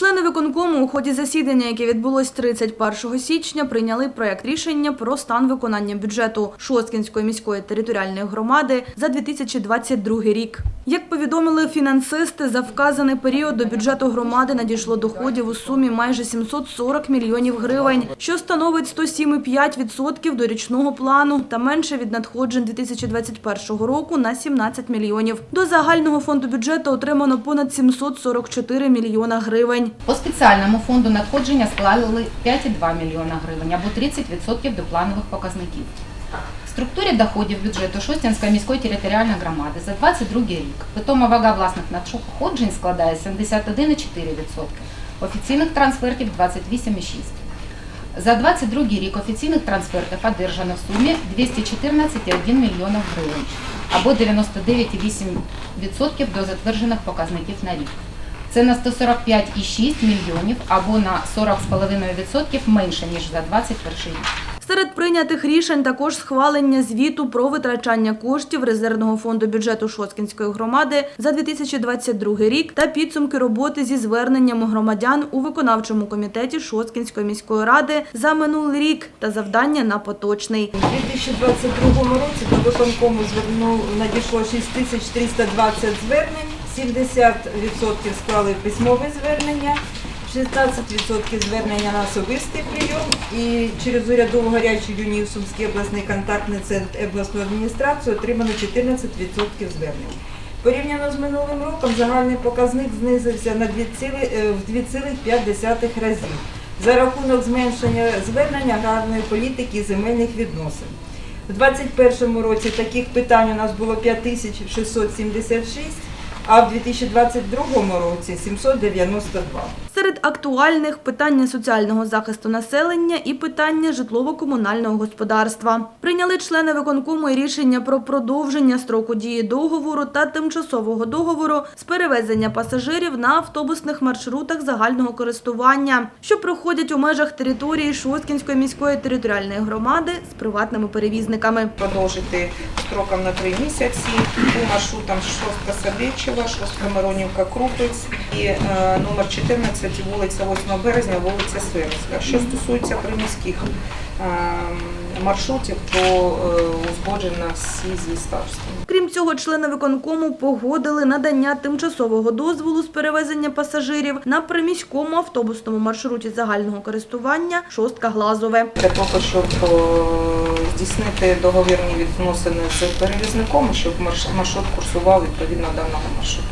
much love. Виконкому у ході засідання, яке відбулось 31 січня, прийняли проект рішення про стан виконання бюджету Шосткінської міської територіальної громади за 2022 рік. Як повідомили фінансисти, за вказаний період до бюджету громади надійшло доходів у сумі майже 740 мільйонів гривень, що становить 107,5% до річного плану та менше від надходжень 2021 року на 17 мільйонів. До загального фонду бюджету отримано понад 744 мільйона гривень. По спеціальному фонду надходження склали 5,2 мільйона гривень або 30% до планових показників. В структурі доходів бюджету Шостянської міської територіальної громади за 22 рік питома вага власних надходжень складає 71,4%, офіційних трансфертів 28,6%. За 22 рік офіційних трансфертів одержано в сумі 214,1 мільйонів гривень або 99,8% до затверджених показників на рік. Це на 145,6 мільйонів або на 40,5% менше, ніж за 21 рік. Серед прийнятих рішень також схвалення звіту про витрачання коштів резервного фонду бюджету Шоцкінської громади за 2022 рік та підсумки роботи зі зверненнями громадян у виконавчому комітеті Шоцкінської міської ради за минулий рік та завдання на поточний. У 2022 році до виконкому звернув надійшло 6320 звернень, 70% склали письмове звернення, 16% звернення на особистий прийом і через урядову гарячу лінію Сумський обласний контактний центр обласної адміністрації отримано 14% звернень. Порівняно з минулим роком загальний показник знизився на 2 е, 2,5 разів за рахунок зменшення звернень аграрної політики і земельних відносин. У 2021 році таких питань у нас було 5676, а в 2022 році 792. Серед актуальних питання соціального захисту населення і питання житлово-комунального господарства. Прийняли члени виконкому рішення про продовження строку дії договору та тимчасового договору з перевезення пасажирів на автобусних маршрутах загального користування, що проходять у межах території Шосткінської міської територіальної громади з приватними перевізниками. продовжити строком на три місяці по маршрутам Шостка Садичева, Шостка Миронівка Крупець і е, номер 14 вулиця 8 березня, вулиця Сверська. Що стосується приміських е, маршрутів, то е, узгоджено всі зі старостами. Крім цього, члени виконкому погодили надання тимчасового дозволу з перевезення пасажирів на приміському автобусному маршруті загального користування Шостка Глазове. Для того, щоб е, здійснити договірні відносини з перевізником, щоб марш- маршрут курсував відповідно даного маршруту.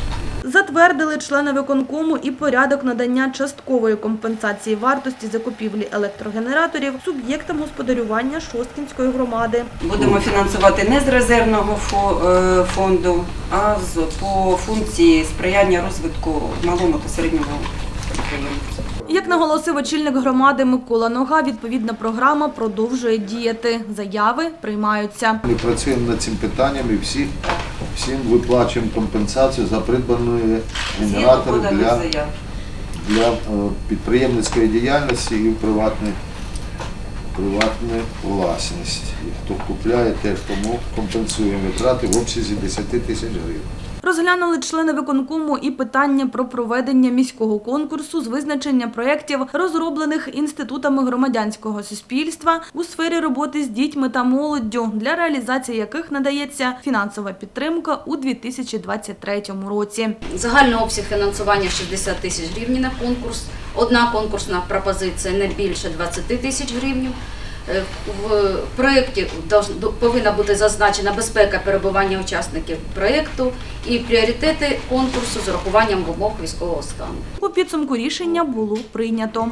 Затвердили члени виконкому і порядок надання часткової компенсації вартості закупівлі електрогенераторів суб'єктам господарювання Шосткінської громади. Будемо фінансувати не з резервного е, фонду, а з по функції сприяння розвитку малому та середньому. Як наголосив очільник громади Микола Нога, відповідна програма продовжує діяти. Заяви приймаються. Ми працюємо над цим питанням і всі, всім виплачуємо компенсацію за придбані Згідно генератори для, для е, підприємницької діяльності і приватної, приватної власність. Хто купляє, теж тому компенсуємо витрати в обсязі 10 тисяч гривень. Розглянули члени виконкому і питання про проведення міського конкурсу з визначення проєктів, розроблених інститутами громадянського суспільства у сфері роботи з дітьми та молоддю, для реалізації яких надається фінансова підтримка у 2023 році. Загальний обсяг фінансування 60 тисяч гривень на конкурс. Одна конкурсна пропозиція не більше 20 тисяч гривень. Е, В проєкті повинна бути зазначена безпека перебування учасників проєкту і пріоритети конкурсу з урахуванням вимог військового стану. У підсумку рішення було прийнято.